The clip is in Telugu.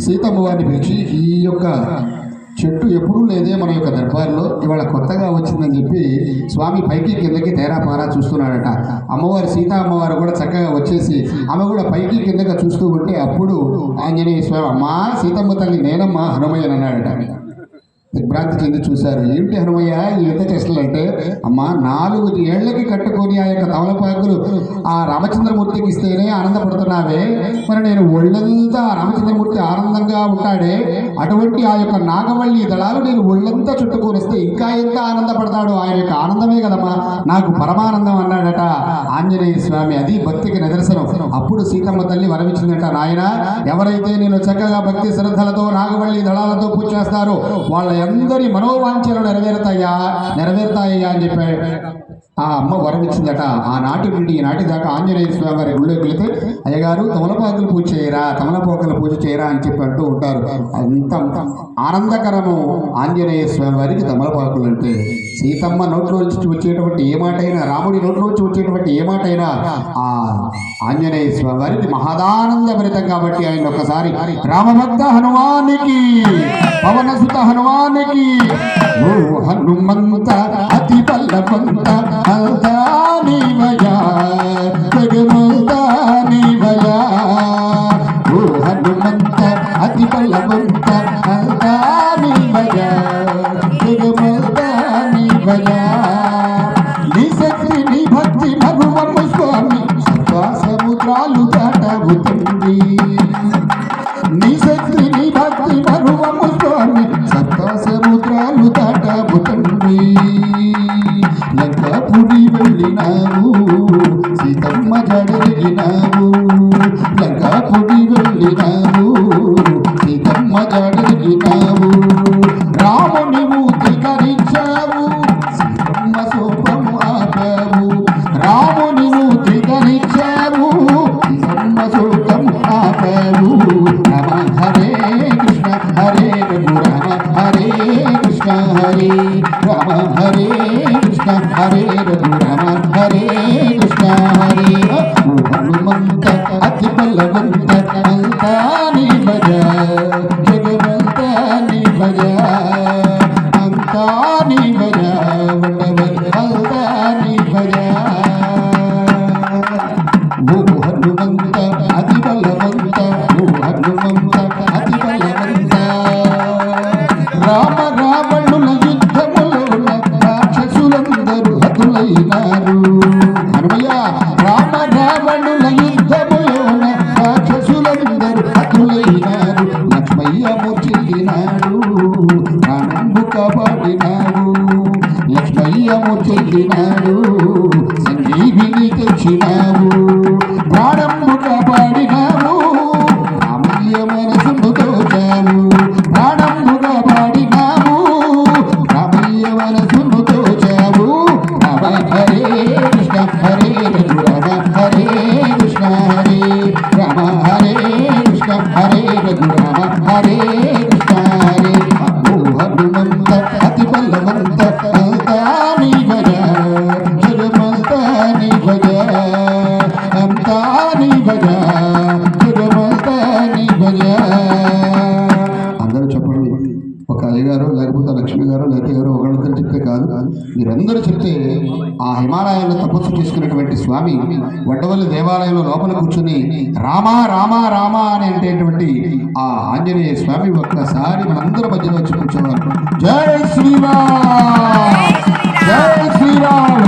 సీతమ్మ వారిని పిలిచి ఈ యొక్క చెట్టు ఎప్పుడూ లేదే మన యొక్క దర్బార్లో ఇవాళ కొత్తగా వచ్చిందని చెప్పి స్వామి పైకి కిందకి తేరా పారా చూస్తున్నాడట. అమ్మవారు సీత అమ్మవారు కూడా చక్కగా వచ్చేసి ఆమె కూడా పైకి కిందగా చూస్తూ ఉంటే అప్పుడు ఆంజనేయ స్వామి అమ్మా సీతమ్మ తల్లి నేనమ్మా హనుమయ్యని అన్నాడట చెంది చూశారు? ఏమిటి హనుమయ్య? ఈ యుద్ధ చేష్టలు అమ్మా నాలుగు ఏళ్ళకి కట్టుకొని ఆ యొక్క తమలపాకులు ఆ రామచంద్రమూర్తికి ఇస్తేనే ఆనందపడుతున్నావే. మరి నేను ఒళ్ళంతా రామచంద్రమూర్తి ఆనందంగా ఉంటాడే. అటువంటి ఆ యొక్క నాగవల్లి దళాలు నేను ఒళ్ళంతా చుట్టుకొనిస్తే ఇంకా ఎంత ఆనందపడతాడు ఆయన యొక్క ఆనందమే కదమ్మా. నాకు పరమానందం అన్నాడట. ఆంజనేయ స్వామి అది భక్తికి నిదర్శనం. అప్పుడు సీతమ్మ తల్లి వరమిచ్చిందట నాయన ఎవరైతే నేను చక్కగా భక్తి శ్రద్ధలతో నాగవల్లి దళాలతో పూజ చేస్తారో వాళ్ళ అందరి మనోవాంఛలు నెరవేరుతాయా? నెరవేరుతాయ్యా అని చెప్పాడు ఆ అమ్మ వరమిచ్చిందట. ఆనాటి నుండి ఈనాటి దాకా ఆంజనేయ స్వామి వారి ఊళ్ళోకి వెళితే అయ్యగారు తమలపాకులు పూజ చేయరా తమలపాకులు పూజ చేయరా అని చెప్పి అంటూ ఉంటారు. అంత ఆనందకరము ఆంజనేయ స్వామి వారికి తమలపాకులు అంటే. సీతమ్మ నోట్లోంచి వచ్చేటువంటి ఏ మాటైనా రాముడి నోట్లోంచి వచ్చేటువంటి ఏ మాటైనా ఆ ఆంజనేయ స్వామి వారికి మహదానందభరితం కాబట్టి ఆయన ఒకసారి రామభక్త హనుమానికి పవనసుత హనుమానికి ఓ హనుమంత అతి అంతా నీవయా జడరిగినావు లంకాపురి వెళ్ళినావు. సీతమ్మ జడరిగినావు రాముని మూర్తి కరించావు సీతమ్మ సోపము ఆపావు. రాముని మూర్తి కరించావు సీతమ్మ సోపము ఆపావు. రమ హరే కృష్ణ హరే రఘు రమ హరే కృష్ణ హరే. రమ హరే కృష్ణ హరే రఘు రమ హరే కృష్ణ అతి బలవంత అంతా భజ భజ భజ. లక్ష్మయ్య ముచ్చినాడు సంజీవిని తెచ్చినావు ప్రాణంబు కాపాడినావు రామయ్య మనసును తోచావు ప్రాణంబు కాపాడినావు రామయ్య మనసును తోచావు రమ హరే కృష్ణ హరే రఘు రమ హరే కృష్ణ హరే రమ హరే కృష్ణ హరే రఘు రమ హరే కృష్ణ హరే వీరందరూ చెప్తే ఆ హిమాలయాల్లో తపస్సు చేసుకున్నటువంటి స్వామి వడ్డవల్లి దేవాలయంలో లోపల కూర్చుని రామ రామ రామ అని ఆ ఆంజనేయ స్వామి ఒక్కసారి మనందరి మధ్యలో వచ్చి కూర్చోవాలి. జై శ్రీరామ్! జై శ్రీరామ్!